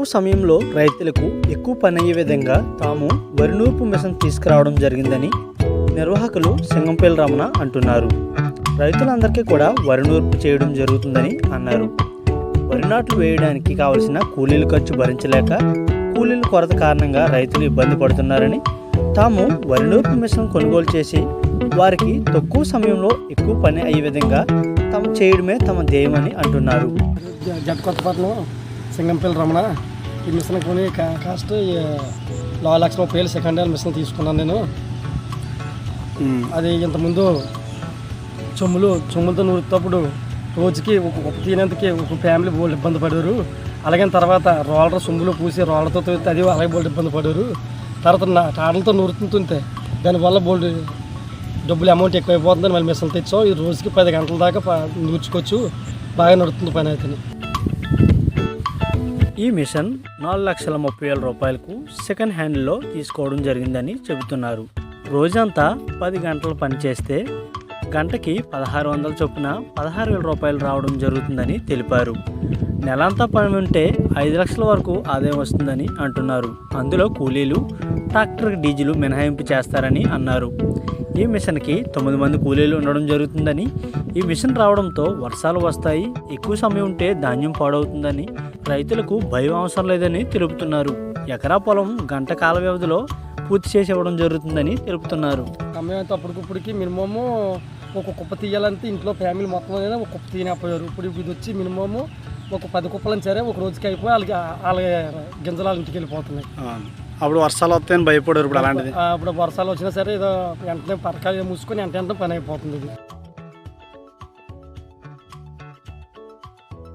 తక్కువ సమయంలో రైతులకు ఎక్కువ పని అయ్యే విధంగా తాము వరి నూర్పు మిషన్ తీసుకురావడం జరిగిందని నిర్వాహకులు సింగంపల్లి రమణ అంటున్నారు. రైతులందరికీ కూడా వరి నూర్పు చేయడం జరుగుతుందని అన్నారు. వరి నాట్లు వేయడానికి కావలసిన కూలీల ఖర్చు భరించలేక కూలీల కొరత కారణంగా రైతులు ఇబ్బంది పడుతున్నారని తాము వరి నూర్పు మిషన్ కొనుగోలు చేసి వారికి తక్కువ సమయంలో ఎక్కువ పని అయ్యే విధంగా తాము చేయడమే తమ ధ్యేయమని అంటున్నారు. కొత్తపట్నం సింగంపల్లి రమణ. ఈ మిషన్ కొని కాస్ట్ నాలుగు లక్షల ముప్పై వేలు సెకండ్ హ్యాండ్ మిషన్ తీసుకున్నాను నేను. అది ఇంతకుముందు చొమ్ములు చొమ్ములతో నూరుతప్పుడు రోజుకి ఒక కుప్ప తీయనందుకే ఒక ఫ్యామిలీ బోల్డ్ ఇబ్బంది పడారు అలాగే తర్వాత రోలర్ సొమ్ములు పూసి రోలర్తో తోస్తే అది అలాగే బోల్డ్ ఇబ్బంది పడారు తర్వాత నా తాడలతో నూరుతుంటే దానివల్ల బోల్డ్ డబ్బులు అమౌంట్ ఎక్కువైపోతుందని మళ్ళీ మిషన్ తెచ్చాం. ఈ రోజుకి పది గంటల దాకా నూర్చుకోవచ్చు. బాగా నడుస్తుంది పని అయితే. ఈ మిషన్ నాలుగు లక్షల ముప్పై వేల రూపాయలకు సెకండ్ హ్యాండ్లో తీసుకోవడం జరిగిందని చెబుతున్నారు. రోజంతా పది గంటలు పనిచేస్తే గంటకి పదహారు వందల చొప్పున పదహారు వేల రూపాయలు రావడం జరుగుతుందని తెలిపారు. నెలంతా పని ఉంటే ఐదు లక్షల వరకు ఆదాయం వస్తుందని అంటున్నారు. అందులో కూలీలు ట్రాక్టర్ డీజిల్ మినహాయింపు చేస్తారని అన్నారు. ఈ మిషన్కి తొమ్మిది మంది కూలీలు ఉండడం జరుగుతుందని ఈ మిషన్ రావడంతో వర్షాలు వస్తాయి ఎక్కువ సమయం ఉంటే ధాన్యం పాడవుతుందని రైతులకు భయం అవసరం లేదని తెలుపుతున్నారు. ఎకరా పొలం గంట కాల వ్యవధిలో పూర్తి చేసి ఇవ్వడం జరుగుతుందని తెలుపుతున్నారు. సమయం అప్పటికప్పటికి మినిమము ఒక కుప్ప తీయాలంటే ఇంట్లో ఫ్యామిలీ మొత్తం ఒక కుప్ప తీయకపోయారు ఇప్పుడు ఇది వచ్చి మినిమము ఒక పది కుప్పలని సరే ఒక రోజుకి అయిపోయి వాళ్ళకి వాళ్ళ గింజలు వాళ్ళ ఇంటికి వెళ్ళిపోతున్నాయి. అప్పుడు వర్షాలు వస్తాయని భయపడారు ఇప్పుడు అలాంటిది. ఆ, ఇప్పుడు వర్షాలు వచ్చినా సరే ఏదో వెంటనే పరకాలు మూసుకొని వెంట వెంటనే పని అయిపోతుంది. ఇది